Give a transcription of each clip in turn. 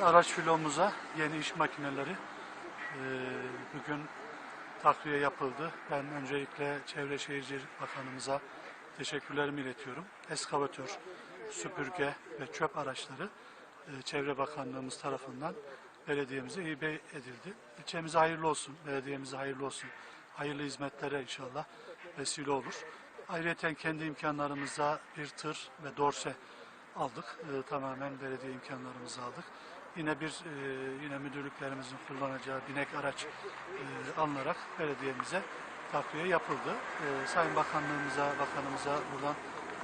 araç filomuza yeni iş makineleri bugün takviye yapıldı. Ben öncelikle Çevre Şehircilik Bakanımıza teşekkürlerimi iletiyorum. Eskavatör, süpürge ve çöp araçları Çevre Bakanlığımız tarafından belediyemize hibe edildi. İlçemize hayırlı olsun, belediyemize hayırlı olsun. Hayırlı hizmetlere inşallah vesile olur. Ayrıca kendi imkanlarımıza bir tır ve dorse aldık. E, tamamen belediye imkanlarımızı aldık. Yine bir e, yine müdürlüklerimizin kullanacağı binek araç e, alınarak belediyemize takviye yapıldı. E, Sayın Bakanlığımıza, bakanımıza buradan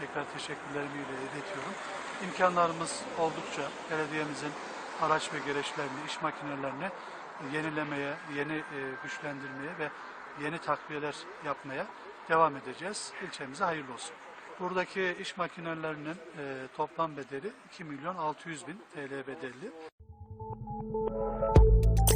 tekrar teşekkürlerimi iletiyorum. İmkanlarımız oldukça belediyemizin araç ve gereçlerini, iş makinelerini yenilemeye, yeni e, güçlendirmeye ve yeni takviyeler yapmaya devam edeceğiz. İlçemize hayırlı olsun. Buradaki iş makinelerinin toplam bedeli 2 milyon 600 bin TL bedelli. Thank you.